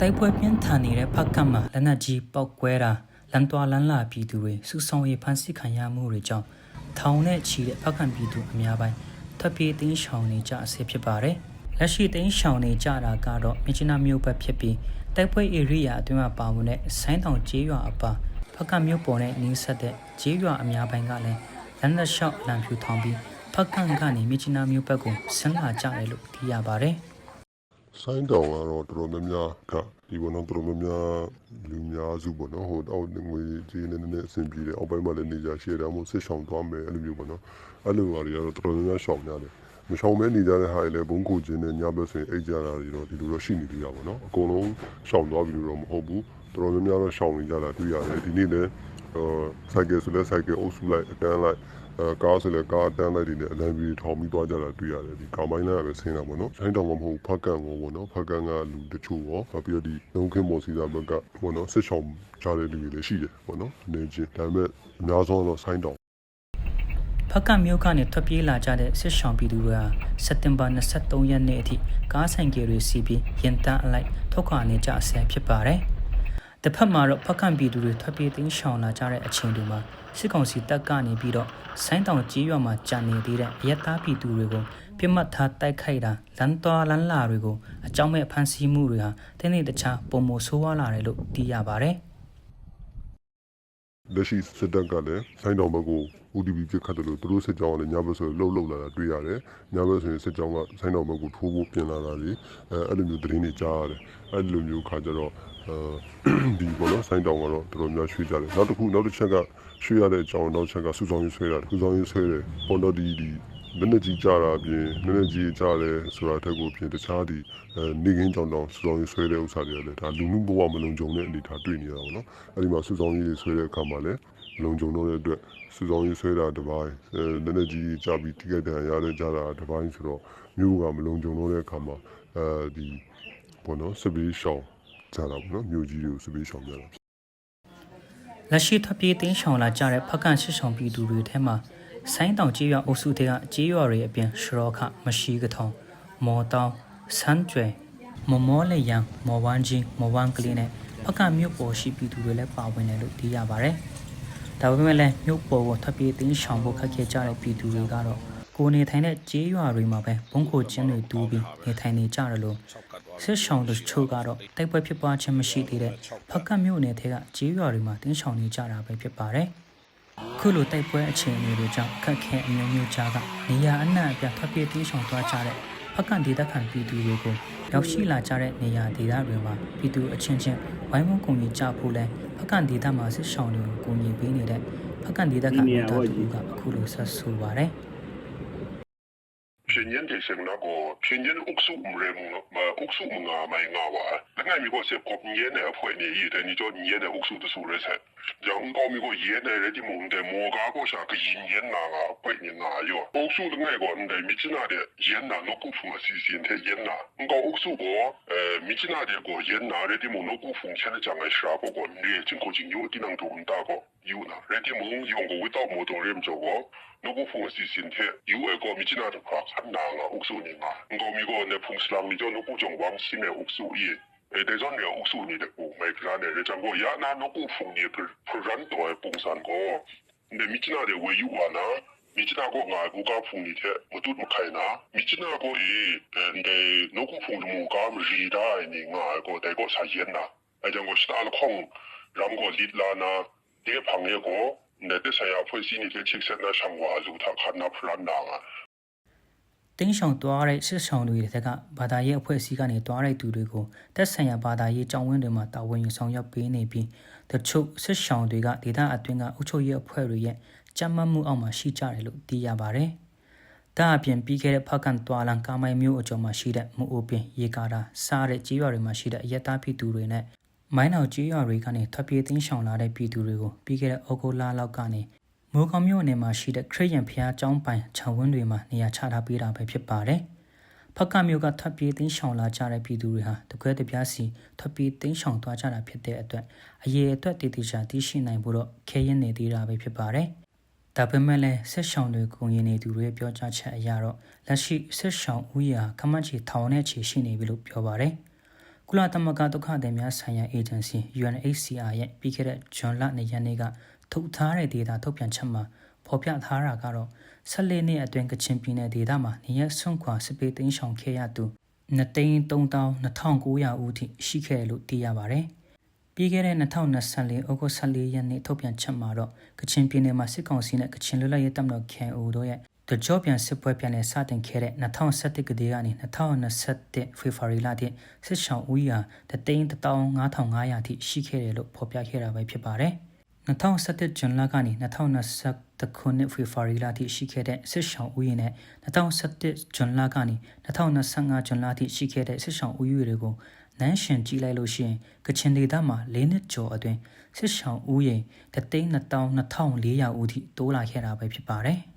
တိုက်ပွဲပြင်းထန်နေတဲ့ဖက်ကတ်မှာလက်နက်ကြီးပောက်ကွဲတာလမ်းသွားလမ်းလာပြည်သူတွေစုဆောင်ရေးဖမ်းဆီးခံရမှုတွေကြောင့်ထောင်နဲ့ချီတဲ့ဖက်ကတ်ပြည်သူအများပိုင်းထွက်ပြေးတင်းရှောင်နေကြအဆဖြစ်ပါတယ်။လက်ရှိတင်းရှောင်နေကြတာကတော့မြချနာမြို့ဘက်ဖြစ်ပြီးတိုက်ပွဲဧရိယာအတွင်းမှာပါဝင်တဲ့ဆိုင်းတောင်ကျေးရွာအပါဖက်ကတ်မြို့ပေါ်နဲ့နီးစပ်တဲ့ကျေးရွာအများပိုင်းကလည်းလက်နက်ရှောက်အလံဖြူထောင်ပြီးဖက်ကတ်ကနေမြချနာမြို့ဘက်ကိုဆင်းလာကြတယ်လို့သိရပါတယ်။ ဆိုင်းတောင်ကတော့တော်တော်များများကဒီဘောနော်တော်တော်များများလူများစုပေါ့နော်ဟိုအောက်ငွေကြီးနေနေအဆင်ပြေတယ်အောက်ပိုင်းမှာလည်းနေကြရှေ့တယ်မို့စစ်ဆောင်သွားမယ်အဲ့လိုမျိုးပေါ့နော်အဲ့လိုဟာတွေကတော့တော်တော်များများရှောင်ကြတယ်မရှောင်မဲနေကြတဲ့ဟာတွေလည်းဘုံကိုချင်းနဲ့ညဘက်ဆိုရင်အိတ်ကြတာတွေတော့ဒီလိုတော့ရှိနေသေးတာပေါ့နော်အကုန်လုံးရှောင်သွားပြီလို့တော့မဟုတ်ဘူးတော်တော်များများတော့ရှောင်နေကြတာတွေ့ရတယ်ဒီနေ့လည်းအာစိုက်ကယ်ဆိုလည်းစိုက်ကယ်အုပ်စုလိုက်အတန်းလိုက် အဲကားဆိုလည်းကားအတန်းလိုက်တွေနဲ့အလံပြီးထောင်ပြီးသွားကြတာတွေ့ရတယ်ဒီကောင်ပိုင်းလည်းပဲဆင်းတာပေါ့နော်ဆိုင်းတောင်ကမဟုတ်ဖက်ကန်ကိုပေါ့နော်ဖက်ကန်ကလူတချို့ရောနောက်ပြီးတော့ဒီလုံးခင်းမော်စီစာဘက်ကပေါ့နော်စစ်ဆောင်ကြတဲ့လူတွေလည်းရှိတယ်ပေါ့နော်နေချင်းဒါပေမဲ့အများဆုံးတော့ဆိုင်းတောင်ဖက်ကမြို့ကနေထွက်ပြေးလာကြတဲ့စစ်ဆောင်ပြည်သူတွေဟာစက်တင်ဘာ23ရက်နေ့အထိကားဆိုင်ကယ်တွေစီးပြီးရင်တန်းအလိုက်ထုတ်ခွာနေကြဆဲဖြစ်ပါတယ်။ တစ်ဖက်မှာတော့ဖက်ကပြည်သူတွေထွက်ပြေးတင်းရှောင်လာကြတဲ့အချိန်တွေမှာစစ်ကောင်စီတပ်ကနေပြီးတော့ဆိုင်းတောင်ကြီးရွာမှာကြာနေသေးတဲ့အရက်သားပြည်သူတွေကိုပြစ်မှတ်ထားတိုက်ခိုက်တာလမ်းသွားလမ်းလာတွေကိုအကြောင်းမဲ့ဖမ်းဆီးမှုတွေဟာတင်းနေတခြားပုံမဆိုးဝါးလာတယ်လို့သိရပါတယ်။ လက်ရှိစစ်တပ်ကလည်းဆိုင်းတောင်ဘက်ကို UDP ပြစ်ခတ်တယ်လို့သူတို့စစ်ကြောင်းကလည်းညဘက်ဆိုလှုပ်လှုပ်လာတာတွေ့ရတယ်။ညဘက်ဆိုရင်စစ်ကြောင်းကဆိုင်းတောင်ဘက်ကိုထိုးဖို့ပြင်လာတာလေအဲအဲ့လိုမျိုးသတင်းတွေကြားရတယ်။အဲ့လိုမျိုးခါကြတော့အဲဒီဘောနော်ဆိုင်းတောင်ကတော့တော်တော်များရွှေ့ကြတယ်။နောက်တစ်ခုနောက်တစ်ချက်ကရွှေ့ရတဲ့အကြောင်းနောက်တစ်ချက်ကစုဆောင်ရေးဆွဲတာစုဆောင်ရေးဆွဲတယ်။ပေါ်တော့ဒီဒီ နည်းနည်းကြီးကြတာအပြင်နည်းနည်းကြီးကြတယ်ဆိုတာတက်ကိုအပြင်တခြားဒီအဲနေကင်းကြောင်တောင်စုဆောင်ရေးဆွဲတဲ့ဥစ္စာတွေကလည်းဒါလူမှုဘဝမလုံခြုံတဲ့အနေအထားတွေ့နေရတာပေါ့နော်။အဲ့ဒီမှာစုဆောင်ရေးဆွဲတဲ့အခါမှာလည်းလုံခြုံတော့တဲ့အတွက်စုဆောင်ရေးဆွဲတာတစ်ပိုင်းအဲနည်းနည်းကြီးကြပြီးတိကျတဲ့ရတဲ့ကြတာတစ်ပိုင်းဆိုတော့မြို့ကမလုံခြုံတော့တဲ့အခါမှာအဲဒီဘောနော်စပီးရှောင်းကြတာပေါ့နော်မြို့ကြီးတွေကိုစပီးရှောင်းကြတာလက်ရှိထွက်ပြေးတင်းရှောင်လာကြတဲ့ဖက်ကန်ရှစ်ဆောင်ပြည်သူတွေထဲမှာ ဆိုင်းတောင်ကြေးရွာအုပ်စုတွေကကြေးရွာတွေအပြင်ရှရောခမရှိကထောင်မော်တောင်ဆန်းကျွဲမမောလေယံမော်ဝမ်းကြီးမော်ဝမ်းကလေးနဲ့ဖက်ကန်မြို့ပေါ်ရှိပြည်သူတွေလည်းပါဝင်တယ်လို့သိရပါတယ်။ဒါပေမဲ့လည်းမြို့ပေါ်ကိုထွက်ပြေးတင်းရှောင်ဖို့ခက်ခဲကြတဲ့ပြည်သူတွေကတော့ကိုယ်နေထိုင်တဲ့ကြေးရွာတွေမှာပဲဘုံခိုချင်းတွေတူးပြီးနေထိုင်နေကြတယ်လို့ဆက်ဆောင်တို့ချို့ကတော့တိုက်ပွဲဖြစ်ပွားခြင်းမရှိသေးတဲ့ဖက်ကတ်မြို့နယ်ထဲကကြေးရွာတွေမှာတင်းရှောင်နေကြတာပဲဖြစ်ပါတယ်။ ခုလိုတိုက်ပွဲအခြေအနေတွေကြောင့်ခက်ခဲအမျိုးမျိုးကြားကနေရာအနှံ့အပြားထွက်ပြေးတိမ်းရှောင်သွားကြတဲ့ဖကန်ဒေသခံပြည်သူတွေကိုရောက်ရှိလာကြတဲ့နေရာဒေသတွေမှာပြည်သူအချင်းချင်းဝိုင်းဝန်းကုန်ကြီးကြဖို့လဲဖကန်ဒေသမှာစစ်ဆောင်တွေကိုကုန်ကြီးပေးနေတဲ့ဖကန်ဒေသခံဒေသသူကအခုလိုဆက်ဆိုပါတယ် Pshenyen te sem na go, pshenyen uksu umre mga, uksu mga may nga wa. Nga mi go se kop nye ne apwe ne yi, te ni jo nye ne uksu tu su re se. 你一的，你叫年的屋数的数来才。然后讲咪个年的那啲蒙的莫家个啥个银年哪啊，百年哪哟，屋数的那个唔得，咪知那的年哪，我股份是先睇年哪，我讲屋数个呃，咪知那的个年哪，那啲蒙我股份现在讲嘅啥个个，你真个真有啲能做唔大个，有呐，那啲蒙用个会到冇到你唔做个。如果碰是身体，有一个咪只那就怕看难啊，屋数年啊，我咪个那碰上你就如果种往 대전에 옥수군이래 꼭 마이크라네 대장고 야나 놓고 풍니 불란도에 봉산고 근데 미치나데 왜 유와나 미치나고 나부가 풍니테 모두 못하이나 미치나고 이 근데 놓고 풍도 감리다 이니가 알고 되고 사이했나 대장고 시다는 콩 람고 리라나 내 방에고 내 대사야 푼신이 될 직선나 상과 아주 다 갔나 불란나가 တင်းရှောင်သွားတဲ့စစ်ဆောင်တွေတက်ကဘာသာရေးအဖွဲ့အစည်းကနေသွားတဲ့သူတွေကိုတက်ဆိုင်ရာဘာသာရေးကြောင်းဝင်းတွေမှာတာဝန်ယူဆောင်ရွက်ပေးနေပြီးတချို့စစ်ဆောင်တွေကဒေသအတွင်းကအုပ်ချုပ်ရေးအဖွဲ့တွေရဲ့ကြမ်းမှတ်မှုအောက်မှာရှိကြတယ်လို့သိရပါတယ်။ဒါအပြင်ပြီးခဲ့တဲ့ဖက်ကန်တွာလန်ကာမိုင်မျိုးအကျော်မှာရှိတဲ့မူအိုပင်ရေကာတာစားတဲ့ကြေးရွာတွေမှာရှိတဲ့အရက်သားပြည်သူတွေနဲ့မိုင်းနောက်ကြေးရွာတွေကနေထွက်ပြေးတင်းရှောင်လာတဲ့ပြည်သူတွေကိုပြီးခဲ့တဲ့ဩဂုတ်လလောက်ကနေ မိုးကောင်းမြို့နယ်မှာရှိတဲ့ခရစ်ယာန်ဖျားကျောင်းပိုင်ခြံဝန်းတွေမှာနေရာချထားပေးတာပဲဖြစ်ပါတယ်။ဖက်ကမြို့ကထွက်ပြေးတင်းရှောင်လာကြတဲ့ပြည်သူတွေဟာတကွဲတပြားစီထွက်ပြေးတင်းရှောင်သွားကြတာဖြစ်တဲ့အတွက်အရေးအတွက်တည်တည်ချာတည်ရှိနိုင်ဖို့တော့ခဲရင်နေသေးတာပဲဖြစ်ပါတယ်။ဒါပေမဲ့လည်းဆက်ဆောင်တွေကိုရင်နေသူတွေပြောကြားချက်အရတော့လက်ရှိဆက်ဆောင်ဦးရာခမန့်ချီထောင်နဲ့ချီရှိနေပြီလို့ပြောပါတယ်။ကုလသမဂ္ဂဒုက္ခသည်များဆိုင်ရာအေဂျင်စီ UNHCR ရဲ့ပြီးခဲ့တဲ့ဇွန်လ2ရက်နေ့က ထုတ်ထားတဲ့ဒေတာထုတ်ပြန်ချက်မှာဖော်ပြထားတာကတော့14နှစ်အတွင်းကချင်ပြည်နယ်ဒေသမှာနေရဆွန့်ခွာစစ်ပေးသိမ်းဆောင်ခဲ့ရသူ2,300,2900ဦးထိရှိခဲ့တယ်လို့သိရပါတယ်။ပြီးခဲ့တဲ့2024ဩဂုတ်14ရက်နေ့ထုတ်ပြန်ချက်မှာတော့ကချင်ပြည်နယ်မှာစစ်ကောင်စီနဲ့ကချင်လွတ်လပ်ရေးတပ်မတော် KNO တို့ရဲ့တကြောပြန်စစ်ပွဲပြန်လည်စတင်ခဲ့တဲ့2021ကတည်းကနေ2021ဖေဖော်ဝါရီလထိစစ်ဆောင်ဦးရာ3,15500ထိရှိခဲ့တယ်လို့ဖော်ပြခဲ့တာပဲဖြစ်ပါတယ်။ 2017ဇွန်လကနေ2021ခုနှစ်ဖေဖော်ဝါရီလထိရှိခဲ့တဲ့စစ်ဆောင်ဦးရေနဲ့2017ဇွန်လကနေ2025ဇွန်လထိရှိခဲ့တဲ့စစ်ဆောင်ဦးရေတွေကိုနန်းရှင်ကြည့်လိုက်လို့ရှိရင်ကချင်ဒေသမှာ၄နှစ်ကျော်အတွင်းစစ်ဆောင်ဦးရေ3,2,2400ဦးထိတိုးလာခဲ့တာပဲဖြစ်ပါတယ်။